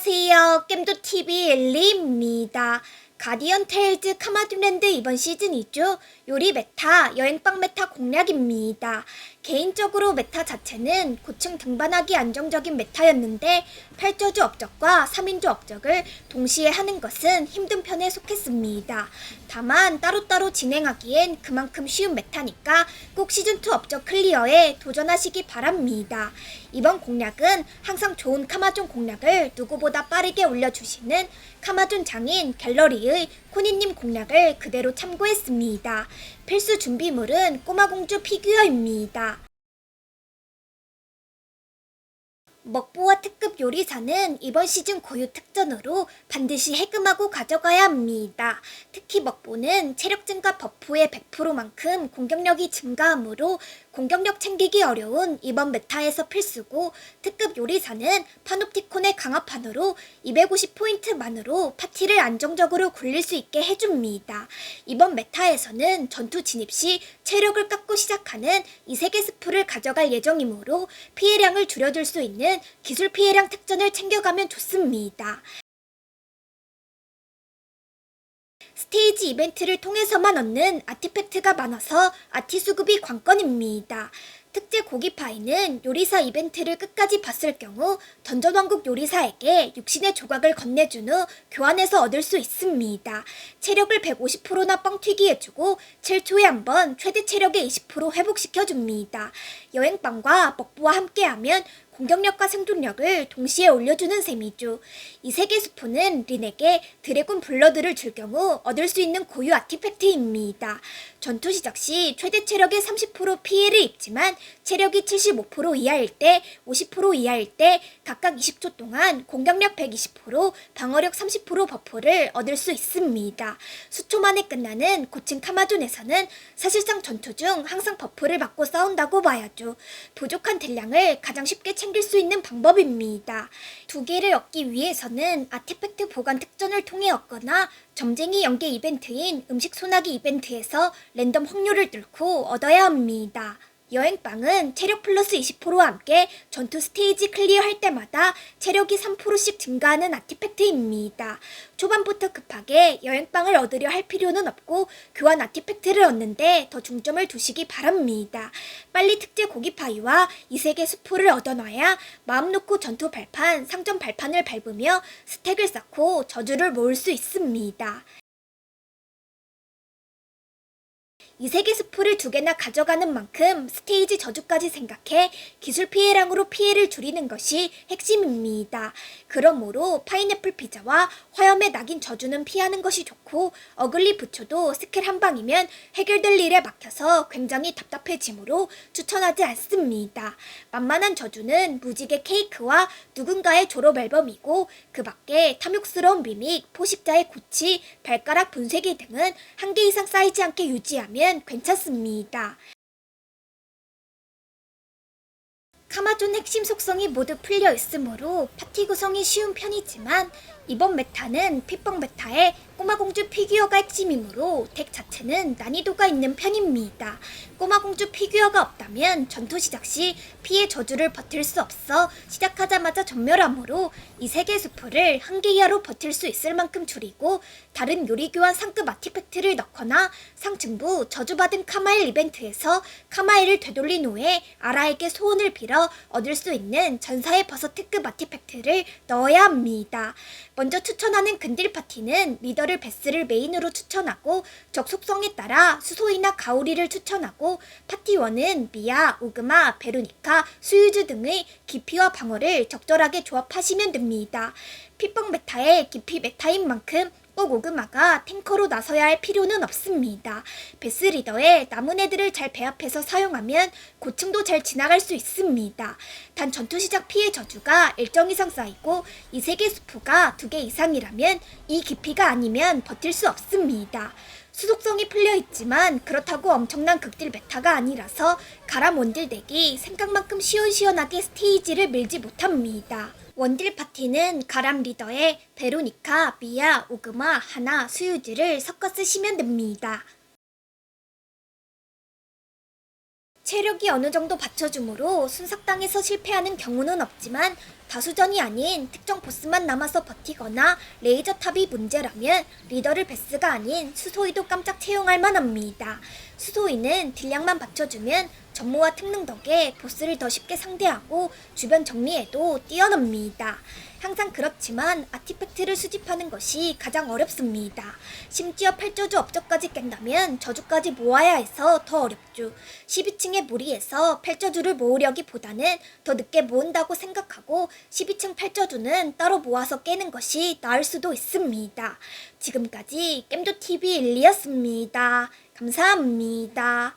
안녕하세요. 겜도TV 엘리입니다. 가디언 테일즈 카마듐랜드 이번 시즌이죠. 요리 메타, 여행빵 메타 공략입니다. 개인적으로 메타 자체는 고층 등반하기 안정적인 메타였는데 8저주 업적과 3인조 업적을 동시에 하는 것은 힘든 편에 속했습니다. 다만 따로따로 진행하기엔 그만큼 쉬운 메타니까 꼭 시즌2 업적 클리어에 도전하시기 바랍니다. 이번 공략은 항상 좋은 카마존 공략을 누구보다 빠르게 올려주시는 카마존 장인 갤러리 의 코니님 공략을 그대로 참고했습니다. 필수 준비물은 꼬마공주 피규어입니다. 먹보와 특급 요리사는 이번 시즌 고유 특전으로 반드시 해금하고 가져가야 합니다. 특히 먹보는 체력 증가 버프의 100%만큼 공격력이 증가하므로 공격력 챙기기 어려운 이번 메타에서 필수고 특급 요리사는 파놉티콘의 강화판으로 250포인트만으로 파티를 안정적으로 굴릴 수 있게 해줍니다. 이번 메타에서는 전투 진입 시 체력을 깎고 시작하는 이 세계 스프를 가져갈 예정이므로 피해량을 줄여줄 수 있는 기술 피해량 특전을 챙겨가면 좋습니다. 스테이지 이벤트를 통해서만 얻는 아티팩트가 많아서 아티 수급이 관건입니다. 특제 고기파이는 요리사 이벤트를 끝까지 봤을 경우 던전왕국 요리사에게 육신의 조각을 건네준 후 교환해서 얻을 수 있습니다. 체력을 150%나 뻥튀기 해주고 7초에 한 번 최대 체력의 20% 회복시켜줍니다. 여행빵과 먹부와 함께하면 공격력과 생존력을 동시에 올려주는 셈이죠. 이 세계 스포는 린에게 드래곤 블러드를 줄 경우 얻을 수 있는 고유 아티팩트입니다. 전투 시작 시 최대 체력의 30% 피해를 입지만 체력이 75% 이하일 때, 50% 이하일 때 각각 20초 동안 공격력 120%, 방어력 30% 버프를 얻을 수 있습니다. 수초 만에 끝나는 고층 카마존에서는 사실상 전투 중 항상 버프를 받고 싸운다고 봐야죠. 부족한 딜량을 가장 쉽게 챙길 수 있는 방법입니다. 두 개를 얻기 위해서는 아티팩트 보관 특전을 통해 얻거나 점쟁이 연계 이벤트인 음식 소나기 이벤트에서 랜덤 확률을 뚫고 얻어야 합니다. 여행빵은 체력 플러스 20%와 함께 전투 스테이지 클리어할 때마다 체력이 3%씩 증가하는 아티팩트입니다. 초반부터 급하게 여행빵을 얻으려 할 필요는 없고 교환 아티팩트를 얻는데 더 중점을 두시기 바랍니다. 빨리 특제 고기파이와 이색의 수포를 얻어놔야 마음 놓고 전투 발판, 상점 발판을 밟으며 스택을 쌓고 저주를 모을 수 있습니다. 이 세계 스포를 두 개나 가져가는 만큼 스테이지 저주까지 생각해 기술 피해량으로 피해를 줄이는 것이 핵심입니다. 그러므로 파인애플 피자와 화염의 낙인 저주는 피하는 것이 좋고 어글리 부초도 스킬 한 방이면 해결될 일에 막혀서 굉장히 답답해지므로 추천하지 않습니다. 만만한 저주는 무지개 케이크와 누군가의 졸업 앨범이고 그 밖에 탐욕스러운 미믹, 포식자의 고치, 발가락 분쇄기 등은 한 개 이상 쌓이지 않게 유지하면 괜찮습니다. 카마존 핵심 속성이 모두 풀려 있으므로 파티 구성이 쉬운 편이지만 이번 메타는 핏뻥 메타에 꼬마공주 피규어가 핵심이므로 덱 자체는 난이도가 있는 편입니다. 꼬마공주 피규어가 없다면 전투 시작 시 피해 저주를 버틸 수 없어 시작하자마자 전멸함으로 이 세계 수포를 한 개 이하로 버틸 수 있을 만큼 줄이고 다른 요리 교환 상급 아티팩트를 넣거나 상층부 저주받은 카마일 이벤트에서 카마일을 되돌린 후에 아라에게 소원을 빌어 얻을 수 있는 전사의 버섯 특급 아티팩트를 넣어야 합니다. 먼저 추천하는 근딜 파티는 리더를 베스를 메인으로 추천하고 적 속성에 따라 수소이나 가오리를 추천하고 파티원은 미아, 오그마, 베로니카, 수유주 등의 깊이와 방어를 적절하게 조합하시면 됩니다. 피뻥 메타의 깊이 메타인 만큼 꼭 오그마가 탱커로 나서야 할 필요는 없습니다. 베스 리더에 남은 애들을 잘 배합해서 사용하면 고층도 잘 지나갈 수 있습니다. 단 전투 시작 피해 저주가 일정 이상 쌓이고 이 세계 수포가 두 개 이상이라면 이 깊이가 아니면 버틸 수 없습니다. 수속성이 풀려 있지만 그렇다고 엄청난 극딜 메타가 아니라서 가람 원딜 덱이 생각만큼 시원시원하게 스테이지를 밀지 못합니다. 원딜 파티는 가람 리더에 베로니카, 미아, 오그마, 하나, 수유지를 섞어 쓰시면 됩니다. 체력이 어느 정도 받쳐주므로 순삭당에서 실패하는 경우는 없지만 다수전이 아닌 특정 보스만 남아서 버티거나 레이저 탑이 문제라면 리더를 베스가 아닌 수소이도 깜짝 채용할 만합니다. 수소이는 딜량만 받쳐주면 전모와 특능 덕에 보스를 더 쉽게 상대하고 주변 정리에도 뛰어납니다. 항상 그렇지만 아티팩트를 수집하는 것이 가장 어렵습니다. 심지어 8저주 업적까지 깬다면 저주까지 모아야 해서 더 어렵죠. 12층의 무리에서 8저주를 모으려기보다는 더 늦게 모은다고 생각하고 12층 8저주는 따로 모아서 깨는 것이 나을 수도 있습니다. 지금까지 겜도TV 일리였습니다. 감사합니다.